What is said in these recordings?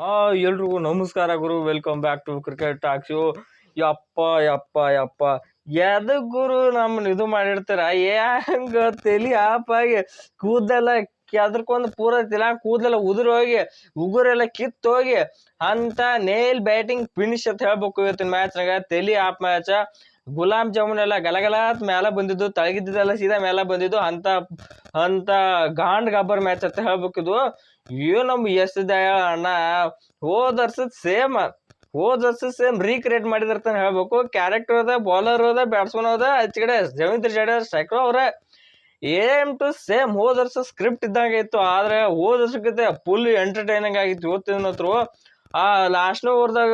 ಹಾ, ಎಲ್ರಿಗೂ ನಮಸ್ಕಾರ ಗುರು. Welcome back to cricket talk show ಯಪ್ಪ ಯಪ್ಪ ಯಪ್ಪ. ಎದಕ್ ಗುರು ನಮ್ಮನ್ನ ಇದು ಮಾಡಿರ್ತಾರ? ಹೆಂಗ ತಲಿ ಆಪಾಗಿ ಕೂದಲೆಲ್ಲ ಕೆದ್ರಕೊಂಡ್ ಪೂರ ತಿಲ ಕೂದಲೆಲ್ಲ ಉದುರ್ ಹೋಗಿ, ಉಗುರೆಲ್ಲ ಕಿತ್ತೋಗಿ ಅಂತ ನೇಲ್ ಬ್ಯಾಟಿಂಗ್ ಫಿನಿಶ್ ಅಂತ ಹೇಳ್ಬೇಕು ಇವತ್ತಿನ ಮ್ಯಾಚ್ನಾಗ ತಲಿ ಆಪ್ ಮ್ಯಾಚ ಗುಲಾಬ್ ಜಾಮೂನ್ ಎಲ್ಲ ಗಲಗಲಾತ್ ಮೇಲೆ ಬಂದಿದ್ದು ತಳಗಿದ್ದೆಲ್ಲ ಸೀದಾ ಮೇಲೆ ಬಂದಿದ್ದು, ಅಂತ ಅಂತ ಗಾಂಡ್ ಗಬ್ಬರ್ ಮ್ಯಾಚ್ ಅಂತ ಹೇಳ್ಬೇಕು ಇದು ಏನು ನಮ್ ಎಸ್ ದಯಾಳ ಅಣ್ಣ ಹೋದ ವರ್ಷದ ಸೇಮ್ ಹೋದ ವರ್ಷದ ಸೇಮ್ ರೀಕ್ರಿಯೇಟ್ ಮಾಡಿದಿರ್ತಾನೆ ಹೇಳ್ಬೇಕು. ಕ್ಯಾರೆಕ್ಟರ್ ಅದ ಬೌಲರ್ ಅದ ಬ್ಯಾಟ್ಸ್ಮನ್ ಅದ ಕಡೆ ರವೀಂದ್ರ ಜಡೇಜಾ ಸ್ಟ್ರೈಕರ್ ಅವ್ರ. ಏಮ್ ಟು ಸೇಮ್ ಹೋದ ವರ್ಷ ಸ್ಕ್ರಿಪ್ಟ್ ಇದ್ದಂಗೆ ಇತ್ತು. ಆದ್ರೆ ಹೋದ ವರ್ಷಕ್ಕಿಂತ ಫುಲ್ ಎಂಟರ್ಟೈನಿಂಗ್ ಆಗಿತ್ತು. ಇವತ್ತಿನ ಹತ್ರ ಆ ಲಾಸ್ಟ್ ಓವರ್ದಾಗ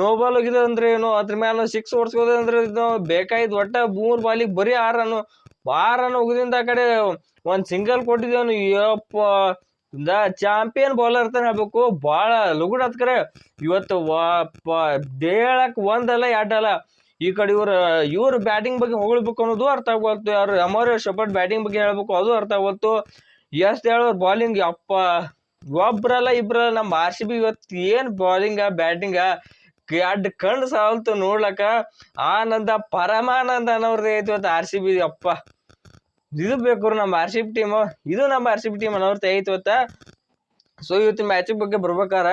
ನೋ ಬಾಲ್ ಹೋಗಿದೆ ಅಂದ್ರೆ ಏನು? ಅದ್ರ ಮೇಲೆ ಸಿಕ್ಸ್ ಓಡಿಸ್ಕೋದೆ ಅಂದ್ರೆ ಇದು ಬೇಕಾಯ್ತು ಒಟ್ಟ ಮೂರ್ ಬಾಲಿಗೆ ಬರೀ ಆರ್ ರನ್ ಆರ್ ರನ್ ಹೋಗಿದಿಂದ ಆ ಕಡೆ ಒಂದ್ ಸಿಂಗಲ್ ಕೊಟ್ಟಿದ್ದೇವನು ಯಪ್ಪ. ದ ಚಾಂಪಿಯನ್ ಬೌಲರ್ ಅಂತ ಹೇಳ್ಬೇಕು. ಭಾಳ ಲುಗುಡ್ ಹತ್ಕರೆ ಇವತ್ತು ವಾಪ ದೇಳಕ್ ಒಂದಲ್ಲ, ಎರಡಲ್ಲ. ಈ ಕಡೆ ಇವ್ರ ಇವ್ರ ಬ್ಯಾಟಿಂಗ್ ಬಗ್ಗೆ ಹೊಗಳ್ಬೇಕು ಅನ್ನೋದು ಅರ್ಥ ಆಗ್ಬಲ್ತು ಯಾರು ಅಮರ ಶಪಟ್ ಬ್ಯಾಟಿಂಗ್ ಬಗ್ಗೆ ಹೇಳ್ಬೇಕು ಅದು ಅರ್ಥ ಆಗ್ಬಲ್ತು ಎಷ್ಟು ಹೇಳೋರು ಬಾಲಿಂಗ್ ಅಪ್ಪ ಒಬ್ರಲ್ಲ ಇಬ್ರಲ್ಲ ನಮ್ಮ ಆರ್ ಸಿ ಬಿ ಇವತ್ತು ಏನು ಬಾಲಿಂಗ ಬ್ಯಾಟಿಂಗ ಎರಡು ಕಣ್ಣು ಸಾಲ್ತು ನೋಡ್ಲಕ್ಕ. ಆನಂದ, ಪರಮಾನಂದ ಅನ್ನೋರ್ದು ಐತಿ ಇವತ್ತು ಆರ್ ಸಿ ಬಿ ಅಪ್ಪ ಇದು ಬೇಕು ನಮ್ಮ ಆರ್ ಸಿ ಬಿ ಟೀಮು ಇದು ನಮ್ಮ ಆರ್ ಸಿ ಬಿ ಟೀಮ್ ಅನ್ನೋರ್ತ ಐತಿ ಇವತ್ತ ಸೊ ಇವತ್ತಿನ ಮ್ಯಾಚ್ ಬಗ್ಗೆ ಬರ್ಬೇಕಾರ.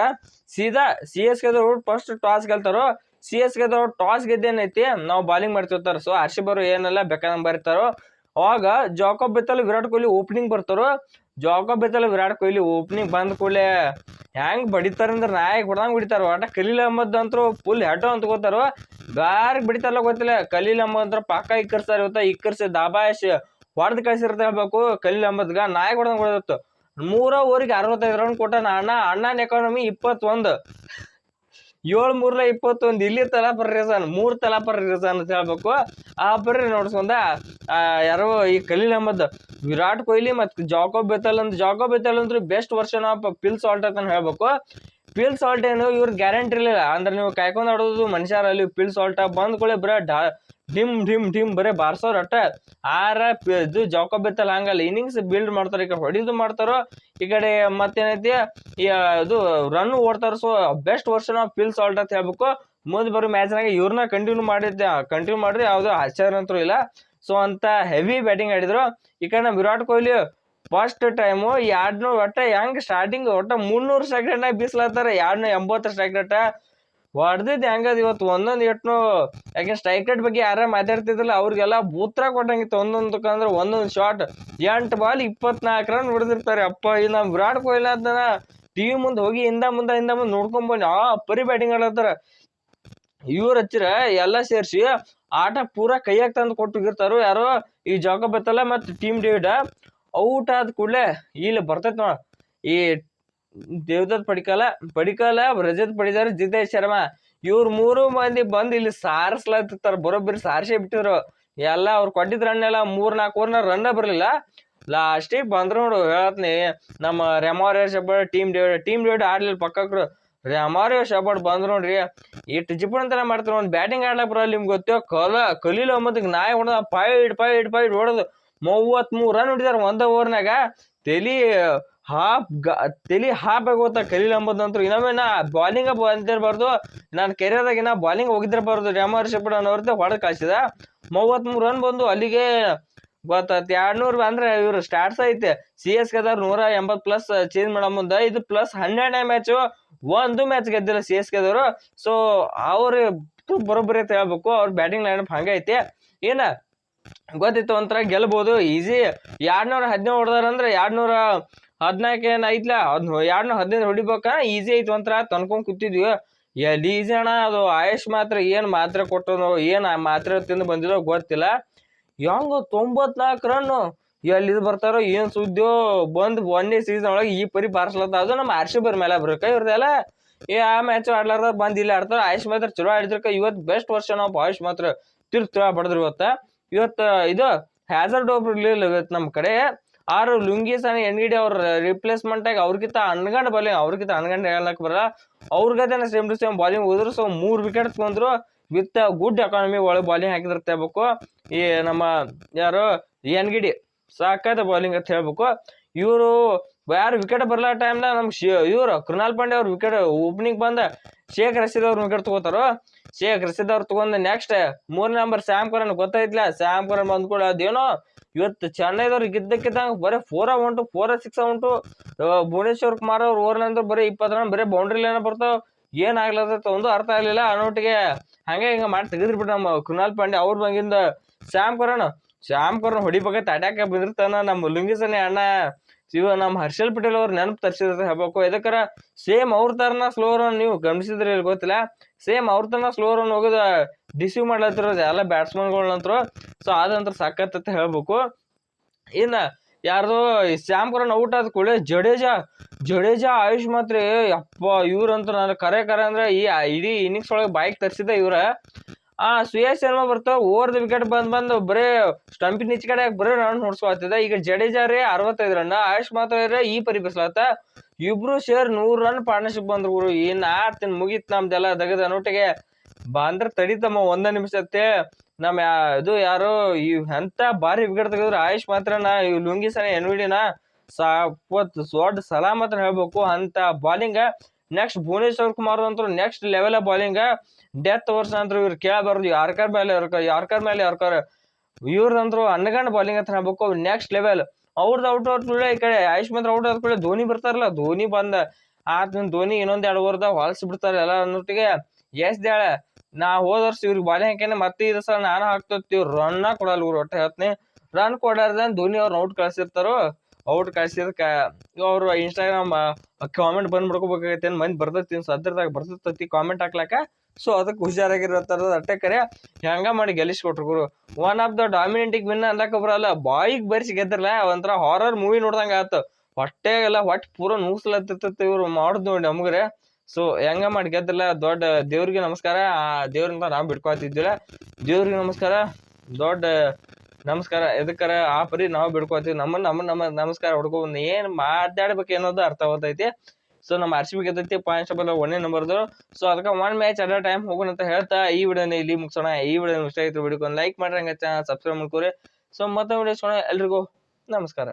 ಸೀದಾ ಸಿ ಎಸ್ ಕೆದವ್ರು ಫಸ್ಟ್ ಟಾಸ್ ಗೆಲ್ತಾರೋ ಸಿ ಎಸ್ ಕೆದವ್ರು ಟಾಸ್ ಗೆದ್ದೇನೈತಿ? ನಾವು ಬಾಲಿಂಗ್ ಮಾಡ್ತಿರ್ತಾರ ಸೊ ಆರ್ ಸಿ ಬರು ಏನೆಲ್ಲ ಬೇಕಾದಂಗೆ ಬರ್ತಾರೋ, ಅವಾಗ Jacob Bethell Virat Kohli opening ಬರ್ತಾರೋ Jacob Bethell Virat Kohli opening ಬಂದ ಕೂಡಲೇ ಹೆಂಗ್ ಬಡಿತಾರಂದ್ರೆ ನಾಯಕ್ ಹೊಡ್ದಂಗ್ ಬಿಡಿತಾರ? ಒಟ್ಟ ಕಲೀಲ್ ಅಹಮದ್ ಅಂತೂ ಫುಲ್ ಹೆಡ್ ಅಂತ ಗೊತ್ತಾರೋ ಯಾರಿಗೆ ಬಿಡಿತಾರಲ್ಲ ಗೊತ್ತಿಲ್ಲ. ಕಲೀಲ್ ಅಹಮದ್ ಅಂತ ಪಾಕ ಇಕ್ಕರ್ಸಾರ ಇವತ್ತ ಇಕ್ಕರ್ಸಿ ದಾಬಾಯಿಸಿ ಹೊಡೆದ್ ಕಳ್ಸಿರ್ತ ಹೇಳ್ಬೇಕು ಖಲೀಲ್ ಅಂಬದ್ಗ ನಾಯಕ್ ಹೊಡೆದ್ ಹೊಡೆದಿತ್ತು. ಮೂರ ಓವರಿಗೆ ಅರವತ್ತೈದು ರನ್ ಕೊಟ್ಟಾನ ಅಣ್ಣ, ಅಣ್ಣನ ಎಕಾನಮಿ ಇಪ್ಪತ್ತೊಂದು. ಏಳು ಮೂರ್ಲ ಇಪ್ಪತ್ತೊಂದು, ಇಲ್ಲಿ ತಲಾಪರ್ ರೀಸನ್ ಮೂರ್ ತಲಾ ರೀಸನ್ ಅಂತ ಹೇಳ್ಬೇಕು. ಆ ಬರ್ರಿ ನೋಡ್ಸ್ಕೊಂಡ ಯಾರೋ ಈ ಕಲೀಲ್ ಅಹಮದ್ ವಿರಾಟ್ ಕೊಹ್ಲಿ ಮತ್ತು ಜಾಕೋ ಬೆತಲ್ ಅಂತ ಜಾಕೋ ಬೆತಲ್ ಅಂದ್ರೆ best version of Phil Salt ಅಂತ ಹೇಳ್ಬೇಕು. ಪಿಲ್ ಸಾಲ್ಟ್ ಏನು? ಇವ್ರ ಗ್ಯಾರಂಟಿ ಇರಲಿಲ್ಲ. ಅಂದ್ರೆ ನೀವು ಕಾಯ್ಕೊಂಡು ಆಡೋದು ಮನುಷ್ಯರಲ್ಲಿ ಪಿಲ್ ಸಾಲ್ಟ್ ಬಂದ ಕೂಡಲೇ ಬರೀ ಡಾ ಡಿಮ್ ಡಿಮ್ ಡಿಮ್ ಬರೀ ಬಾರ್ಸೋರು ಅಟ್ಟ. ಆರ ಇದು ಜಾಕೋ ಬಿತ್ತಲ್ಲ, ಹಂಗಲ್ಲ. ಇನ್ನಿಂಗ್ಸ್ ಬಿಲ್ಡ್ ಮಾಡ್ತಾರೆ ಈ ಕಡೆ ಹೊಡಿದು ಮಾಡ್ತಾರೋ, ಈ ಕಡೆ ಮತ್ತೇನೈತಿ? ಇದು run ಓಡ್ತಾರ so best version of Phil Salt ಅಂತ ಹೇಳ್ಬೇಕು. ಮುಂದೆ ಬರೋ ಮ್ಯಾಚ್ನಾಗ ಇವ್ರನ್ನ ಕಂಟಿನ್ಯೂ ಮಾಡಿದ್ದೆ. ಕಂಟಿನ್ಯೂ ಮಾಡಿದ್ರೆ ಯಾವುದೋ ಆಶ್ಚರ್ಯ ಅಂತೂ ಇಲ್ಲ. ಸೊ ಅಂತ ಹೆವಿ ಬ್ಯಾಟಿಂಗ್ ಆಡಿದ್ರು. ಈ ಕಡೆ ವಿರಾಟ್ ಕೊಹ್ಲಿ ಫಸ್ಟ್ ಟೈಮು ಎರಡ್ನೂರು ಒಟ್ಟ ಹೆಂಗೆ ಸ್ಟಾರ್ಟಿಂಗ್ ಒಟ್ಟ ಮುನ್ನೂರು ಸೆಕೆಂಡ್ನಾಗ ಬೀಸ್ಲತ್ತಾರ, ಎರಡ್ನೂರ ಎಂಬತ್ತು ಸ್ಟ್ರೈಕ್ ಹೊಡ್ದಿದ್ದು ಹೆಂಗದ ಇವತ್ತು ಒಂದೊಂದು ಎಟ್ನು, ಯಾಕೆ ಸ್ಟ್ರೈಕ್ ರೇಟ್ ಬಗ್ಗೆ ಯಾರೇ ಮಾತಾಡ್ತಿದ್ರಲ್ಲ ಅವ್ರಿಗೆಲ್ಲ ಬೂತ್ರ ಕೊಟ್ಟಂಗಿತ್ತು ಒಂದೊಂದಕ್ಕೆ ಅಂದ್ರೆ ಒಂದೊಂದು ಶಾಟ್ ಎಂಟು ಬಾಲ್ ಇಪ್ಪತ್ನಾಲ್ಕು ರನ್ ಹೊಡೆದಿರ್ತಾರೆ. ಅಪ್ಪ, ಈ ನಮ್ಮ ವಿರಾಟ್ ಕೊಹ್ಲಿ ಅದನ್ನ ಟಿವಿ ಮುಂದೆ ಹೋಗಿ ಹಿಂದ ಮುಂದೆ ಹಿಂದ ಮುಂದೆ ನೋಡ್ಕೊಂಬಂದು ಆ ಪರಿ ಬ್ಯಾಟಿಂಗ್ ಆಡತ್ತಾರ ಇವ್ರು ಹಚ್ಚಿರ, ಎಲ್ಲ ಸೇರಿಸಿ ಆಟ ಪೂರಾ ಕೈಯಾಗ ತಂದು ಕೊಟ್ಟಿರ್ತಾರೋ ಯಾರೋ ಈ ಜಾಗ ಬತ್ತಲ್ಲ ಮತ್ತು ಟೀಮ್ ಡೇವಿಡ್ ಔಟ್ ಆದ ಕೂಡಲೇ ಇಲ್ಲಿ ಬರ್ತೈತೆ ನೋಡ. ಈ ದೇವದತ್ ಪಡಿಕಲ ಪಡಿಕಲ ರಜತ್ ಪಡಿದಾರ ಜಿತೇಶ್ ಶರ್ಮಾ. ಇವ್ರ ಮೂರು ಮಂದಿ ಬಂದು ಇಲ್ಲಿ ಸಾರಿಸ್ಲತ್ತಿರ್ತಾರ, ಬರೋಬ್ಬರಿ ಸಾರಿಸೇ ಬಿಟ್ಟಿದ್ರು. ಎಲ್ಲ ಅವ್ರು ಕೊಟ್ಟಿದ್ ರನ್ ಎಲ್ಲ ಮೂರ್ ನಾಲ್ಕು ಓವರ್ನ ರನ್ನ ಬರಲಿಲ್ಲ. ಲಾಸ್ಟಿಗೆ ಬಂದ್ರು ನೋಡು, ಹೇಳತ್ನಿ, ನಮ್ಮ Romario Shepherd Tim David Tim David ಆಡ್ಲಿಲ್ಲ ಪಕ್ಕಕ್ರು. ರೆಮಾರಿಯೋ ಶಬಡ್ ಬಂದ್ರು ನೋಡ್ರಿ ಇಟ್ಟು ಅಂತ ಮಾಡ್ತಾರೆ ಒಂದು ಬ್ಯಾಟಿಂಗ್ ಆಡ್ಲಕ್ ಬರಲ್ಲ ನಿಮ್ಗೆ ಗೊತ್ತೋ? ಕಲ, ಕಲೀಲ ಅಹಮದ್ಗೆ ನಾಯಿ ಹೊಡೆದ ಪೈಡ್ ಪೈಡ್ ಪೈಡ್ ಹೊಡೆದು ಮೂವತ್ಮೂರು ರನ್ ಹೊಡಿದಾರ ಒಂದ ಓವರ್ನಾಗ. ತೆಲಿ ಹಾಫ್ ತೆಲಿ ಹಾಫ್ ಆಗೋತ ಕಲೀಲ್ ಅಂತೂ ಇನ್ನೊಮ್ಮೆ ನಾ ಬಾಲಿಂಗ ಬಂದಿರಬಾರ್ದು. ನಾನು ಕೆರಿಯರ್ದಾಗ ಇನ್ನ ಬಾಲಿಂಗ್ ಹೋಗಿದ್ದಿರಬಾರ್ದು. ರೆಮಾರ್ ಶೆಪಡ್ ಹೊಡೆದ್ ಹೊಡೆದು ಮೂವತ್ ಮೂವತ್ಮೂರು ರನ್ ಬಂದು ಅಲ್ಲಿಗೆ ಗೊತ್ತಾಯ್ತು ಎರಡ್ನೂರು ಅಂದ್ರೆ ಇವ್ರು ಸ್ಟಾರ್ಟ್ಸ್ ಐತೆ. ಸಿ ಎಸ್ ಕೆದವ್ರು ನೂರ ಎಂಬತ್ತು ಪ್ಲಸ್ ಚೇಂಜ್ ಮಾಡೋ ಮುಂದೆ ಇದು ಪ್ಲಸ್ ಹನ್ನೆರಡನೇ ಮ್ಯಾಚು ಒಂದು ಮ್ಯಾಚ್ ಗೆದ್ದಿಲ್ಲ ಸಿ ಎಸ್ ಕೆದವರು ಸೊ ಅವ್ರು ಬರೋಬ್ಬರಿ ಅಂತ ಹೇಳ್ಬೇಕು. ಅವ್ರ ಬ್ಯಾಟಿಂಗ್ ಲೈನ್ ಅಪ್ ಐತಿ ಏನ ಗೊತ್ತಿತ್ತು ಒಂಥರ ಗೆಲ್ಬೋದು. ಈಸಿ ಎರಡ್ನೂರ ಹದಿನೇಳು ಹೊಡೆದಾರ ಅಂದ್ರೆ ಎರಡ್ನೂರ ಹದಿನಾಲ್ಕು ಏನು ಐತ್ಲ? ಎರಡ್ನೂರ ಹದಿನೈದು ಹೊಡಿಬೇಕ? ಈಸಿ ಐತಿ ಒಂಥರ ತಂದ್ಕೊಂಡು ಕೂತಿದ್ವಿ. ಎಲ್ಲಿ ಈಸಿ ಅಣ್ಣ ಅದು? ಆಯುಷ್ ಮಾತ್ರ ಏನು ಮಾತ್ರೆ ಕೊಟ್ಟನೋ ಏನು ಆ ಮಾತ್ರೆ ತಿಂದು ಬಂದಿರೋ ಗೊತ್ತಿಲ್ಲ. ಹೆಂಗ ತೊಂಬತ್ನಾಲ್ಕು ರನ್ನು ಎಲ್ಲಿ ಬರ್ತಾರೋ ಏನು ಸುದ್ದಿಯೋ ಬಂದು ಒಂದೇ ಸೀಸನ್ ಒಳಗೆ ಈ ಪರಿ ಬಾರಿಸ್ಲತ್ತ ಅದು ನಮ್ಮ ಆರ್ ಸಿ ಬರ್ ಮೇಲೆ ಬರ್ಕ ಇವ್ರದೆಲ್ಲ? ಏ, ಆ ಮ್ಯಾಚ್ ಆಡ್ಲಾರ್ದ ಬಂದು ಇಲ್ಲಿ ಆಡ್ತಾರ? ಆಯುಷ್ ಮಾತ್ರ ಚಲೋ ಆಡಿದ್ರಕ? ಇವತ್ತು ಬೆಸ್ಟ್ ವರ್ಷ ನಾವು ಆಯುಷ್ ಮಾತ್ರ ತಿರ್ತಿರ ಬಡದ್ರು ಇವತ್ತ. ಇವತ್ತು ಇದು ಹ್ಯಾಸರ್ಡ್ ಒಬ್ರು ಇರ್ಲಿಲ್ಲ ಇವತ್ತು ನಮ್ಮ ಕಡೆ. ಆರು ಲುಂಗಿ ಸಣ್ಣ ಎನ್ಗಿಡಿ ಅವ್ರ ರಿಪ್ಲೇಸ್ಮೆಂಟ್ ಆಗಿ ಅವ್ರಿಗಿಂತ ಅನ್ಗಂಡ್ ಬಾಲಿಂಗ್ ಅವ್ರಿಗಿಂತ ಅನ್ಗಂಡ್ ಹೇಳಕ್ ಬರಲ್ಲ ಅವ್ರಿಗದೇನೆ ಸೇಮ್ ಟು ಸೇಮ್ ಬಾಲಿಂಗ್ ಹೋದ್ರು ಮೂರು ವಿಕೆಟ್ ತಗೊಂಡ್ರು ವಿತ್ ಗುಡ್ ಎಕಾನಮಿ ಒಳಗೆ ಬಾಲಿಂಗ್ ಹಾಕಿದ್ರೆ ಈ ನಮ್ಮ ಯಾರು ಎನ್ಗಿಡಿ ಸಾಕಾದ ಬಾಲಿಂಗ್ ಅಂತ ಹೇಳ್ಬೇಕು. ಇವರು ಯಾರು ವಿಕೆಟ್ ಬರ್ಲಾರ್ದ ಟೈಮ್ನ ನಮ್ಗೆ ನಮ್ ಇವರು ಕೃಣಾಲ್ ಪಾಂಡೆ ಅವ್ರ ವಿಕೆಟ್ ಓಪನಿಂಗ್ ಬಂದ ಶೇಖ್ ರಶೀದ್ ಅವ್ರ ವಿಕೆಟ್ ತಗೋತಾರೋ ಶೇಖ್ ರಶೀದ್ ಅವ್ರು ತಗೊಂಡ್ ನೆಕ್ಸ್ಟ್ ಮೂರ್ ನಂಬರ್ ಸ್ಯಾಮ್ ಕರನ್ ಗೊತ್ತಾಯ್ತಿಲ್ಲ ಸ್ಯಾಮ್ ಕರನ್ ಬಂದ್ಕೊಳ ಅದೇನೋ ಇವತ್ತು ಚೆನ್ನೈದವ್ರು ಗಿದ್ದಕ್ಕಿದ್ದಂಗ ಬರೀ ಫೋರ ಉಂಟು ಫೋರ ಸಿಕ್ಸ್ ಉಂಟು. ಭುವನೇಶ್ವರ್ ಕುಮಾರ್ ಅವ್ರು ಓವರ್ ಅಂದ್ರೆ ಬರೀ ಇಪ್ಪತ್ತು ರನ್ ಬರೀ ಬೌಂಡ್ರಿ ಏನೋ ಬರ್ತಾವ. ಏನ್ ಆಗ್ಲತ್ತ ಒಂದು ಅರ್ಥ ಆಗ್ಲಿಲ್ಲ. ಅನ್ನೋಟಿಗೆ ಹಂಗೆ ಹಿಂಗ ಮಾಡಿ ತೆಗೆದ್ಬಿಟ್ಟು ನಮ್ಮ ಕೃಣಾಲ್ ಪಾಂಡೆ ಅವ್ರ ಬಂದಿಂದ ಶ್ಯಾಮ್ ಕರಣ್ ಶ್ಯಾಮ್ ಹೊಡಿ ಹೊಡಿಬೇಕ ಬಿದಿರ್ತಾನ ನಮ್ಮ ಲುಂಗಿಸನೆ ಅಣ್ಣ ಶಿವ ನಮ್ಮ ಹರ್ಷಲ್ ಪಟೇಲ್ ಅವ್ರ ನೆನಪು ತರಿಸಿದ್ರೆ ಹೇಳ್ಬೇಕು. ಎದಕ್ಕರ? ಸೇಮ್ ಅವ್ರ ತರನ ಸ್ಲೋ ರನ್ ನೀವು ಗಮನಿಸಿದ್ರೆ ಇಲ್ಲಿ ಗೊತ್ತಿಲ್ಲ. ಸೇಮ್ ಅವ್ರ ತರನ ಸ್ಲೋ ರನ್ ಹೋಗೋದ ಡಿಸೀವ್ ಮಾಡ್ಲತ್ತಿರೋದು ಎಲ್ಲ ಬ್ಯಾಟ್ಸ್ಮನ್ಗಳಂತ್ರು ಸೊ ಅದಂತ್ರ ಸಖತ್ ಅಂತ ಹೇಳ್ಬೇಕು. ಇನ್ನ ಯಾರ್ದೋ ಶ್ಯಾಮ್ ಔಟ್ ಆದ ಕೂಡ ಜಡೇಜಾ ಜಡೇಜಾ ಆಯುಷ್ ಮಾತ್ರ ಅಪ್ಪ ಇವ್ರಂತೂ ನಾನು ಕರೆ ಕರೆ ಅಂದ್ರೆ ಈ ಇಡೀ ಇನ್ನಿಂಗ್ಸ್ ಒಳಗೆ ಬೈಕ್ ತರ್ಸಿದ ಇವ್ರ. ಆ ಸುಯೇಶ್ ಶರ್ಮಾ ಬರ್ತಾವ ಓವರ್ ದ ವಿಕೆಟ್ ಬಂದ್ ಬಂದು ಬರೇ ಸ್ಟಂಪಿನ ನಿಚ್ ಕಡೆ ಬರೇ ರನ್ ಹೊಡ್ಸ್ಕೊತಿದ್ದ ಈಗ ಜಡೇಜಾ ರೀ ಅರವತ್ತೈದು ರನ್ ಆಯುಷ್ ಮಾತ್ರ ಇದ್ರೆ ಈ ಪರಿ ಬಿಸ್ಲಾತ ಇಬ್ರು ಸೇರ್ ನೂರ್ ರನ್ ಪಾರ್ಟ್ನರ್ಶಿಪ್ ಬಂದ್ರು ಆರ್ ಆಡ್ತೀನಿ ಮುಗೀತ್ ನಮ್ದೆಲ್ಲ ದಗದ ನೋಟಿಗೆ. ಬಂದ್ರ ತಡಿತಮ್ಮ ಒಂದ ನಿಮಿಷ ಅತ್ತೆ. ನಮ್ ಇದು ಯಾರು, ಈ ಎಂತ ಬಾರಿ ವಿಕೆಟ್ ತೆಗೆದ್ರು. ಆಯುಷ್ ಮಾತ್ರ ನಾ ಇವ್ ಲುಂಗಿ ಸನ ಎನ್ವಿಡಿನ ಸಾಪತ್ ದೊಡ್ಡ ಸಲಾ ಮಾತ್ರ ಹೇಳ್ಬೇಕು. ಅಂತ ಬಾಲಿಂಗ್ ನೆಕ್ಸ್ಟ್ ಭುವನೇಶ್ವರ್ ಕುಮಾರ್ ಅಂತೂ next level bowling death overs ಅಂತ ಇವ್ರು ಕೇಳಬಾರ್ದು ಯಾರ್ಕರ್ ಮೇಲೆ ಯಾರ್ಕರ್ ಮೇಲೆ ಯಾರ್ಕರ್ ಇವ್ರದಂದ್ರು ಅನ್ನಗಂಡ್ ಬಾಲಿಂಗ್ ಅಂತ ಹೇಳ್ಬೇಕು ನೆಕ್ಸ್ಟ್ ಲೆವೆಲ್ ಅವ್ರದ್ದು ಔಟ್ ಅವ್ರ ಕೂಡ ಈ ಕಡೆ ಆಯುಷ್ ಮಾತ್ರ ಔಟ್ ಆದ ಕೂಡ ಧೋನಿ ಬರ್ತಾರಲ್ಲ, ಧೋನಿ ಬಂದ ಆತ ಧೋನಿ ಇನ್ನೊಂದ್ ಎರಡು ಓವರ್ದ ಹೊಲ್ಸಿ ಬಿಡ್ತಾರೆ ಎಲ್ಲ ಅನ್ನೋಟಿಗೆ ಎಸ್ ದೇಳ, ನಾ ಹೋದ ವರ್ಷ ಇವ್ರಿಗೆ ಬಾಲಿ ಹಾಕ್ಯಾನೆ, ಮತ್ತೆ ಇದು ಸಲ ನಾನು ಹಾಕ್ತಿರ್ತೀವಿ ರನ್ನ ಕೊಡಲ್ಲ ಇವ್ರು, ಒಟ್ಟೆ ಹೇಳ್ತೀನಿ. ರನ್ ಕೊಡಾರ್ದನ್ ಧೋನಿ ಅವ್ರನ್ನ ಔಟ್ ಕಳ್ಸಿರ್ತಾರೋ. ಔಟ್ ಕಳ್ಸಿದ್ಕ ಅವರು ಇನ್ಸ್ಟಾಗ್ರಾಮ್ ಕಾಮೆಂಟ್ ಬಂದ್ ಮಾಡ್ಕೋಬೇಕಾಗೈತೆ, ಏನ್ ಮಂದಿ ಬರ್ತೈತಿ ಸದ್ರದಾಗ ಬರ್ತೈತಿ ಕಾಮೆಂಟ್ ಹಾಕ್ಲಾಕ. ಸೊ ಅದಕ್ಕೆ ಹುಷಾರಾಗಿರತ್ತಾರ ಅಟ್ಟೆ ಕರೆ. ಹೆಂಗ ಮಾಡಿ ಗೆಲ್ಲಿಸ್ಕೊಟ್ರು ಗುರು? ಒನ್ ಆಫ್ ದ ಡಾಮಿನೆಂಟಿಗೆ ವಿನ್ ಅನ್ಲಕ್ಕ ಬರಲ್ಲ. ಬಾಯಿಗೆ ಬರ್ಸಿ ಗೆದ್ರಲ್ಲ, ಒಂಥರ ಹಾರರ್ ಮೂವಿ ನೋಡ್ದಂಗ ಹೊಟ್ಟೆ ಎಲ್ಲ ಹೊಟ್ಟೆ ಪೂರ ನೂಸ್ಲತ್ತಿರ್ತೈತಿ ಇವ್ರು ಮಾಡುದ್ ನೋಡಿ ನಮಗ್ರೆ. ಸೊ ಹೆಂಗ ಮಾಡಿ ಗೆದ್ರಲ್ಲ? ದೊಡ್ಡ ದೇವ್ರಿಗೆ ನಮಸ್ಕಾರ. ಆ ದೇವ್ರಿಂದ ನಾವು ಬಿಡ್ಕೊತಿದ್ದಿಲ್ಲ ದೇವ್ರಿಗೆ ನಮಸ್ಕಾರ. ದೊಡ್ಡ ನಮಸ್ಕಾರ, ಎದಕ್ಕರ? ಆ ಪರಿ ನಾವು ಬಿಡ್ಕೋತೀವಿ. ನಮ್ಮ ನಮ್ಮ ನಮ್ಮ ನಮಸ್ಕಾರ ಹೊಡ್ಕೊ ಏನ್ ಮಾತಾಡ್ಬೇಕು ಅನ್ನೋದು ಅರ್ಥ ಆಗ್ತೈತಿ. ಸೊ ನಮ್ಮ ಆರ್ ಸಿ ಬಿ ಗೆದ್ದೈತಿ ಪಾಯಿಂಟ್ ಟೇಬಲ್ ಒಂದೇ ನಂಬರ್ದು ಸೊ ಅದಕ್ಕೆ ಒನ್ ಮ್ಯಾಚ್ ಅದ ಟೈಮ್ ಹೋಗೋಣ ಅಂತ ಹೇಳ್ತಾ ಈ ವಿಡಿಯೋನ ಇಲ್ಲಿ ಮುಗಿಸೋಣ. ಈ ವಿಡಿಯೋ ಇಷ್ಟ ಆಗಿತ್ತು ವಿಡಿಯೋಕ್ಕೆ ಲೈಕ್ ಮಾಡ್ರಿ ಹಂಗೆ ಸಬ್ಸ್ಕ್ರೈಬ್ ಮಾಡ್ಕೋರಿ. ಸೊ ಮತ್ತೆ ವಿಡಿಯೋ ಎಲ್ರಿಗೂ. ನಮಸ್ಕಾರ.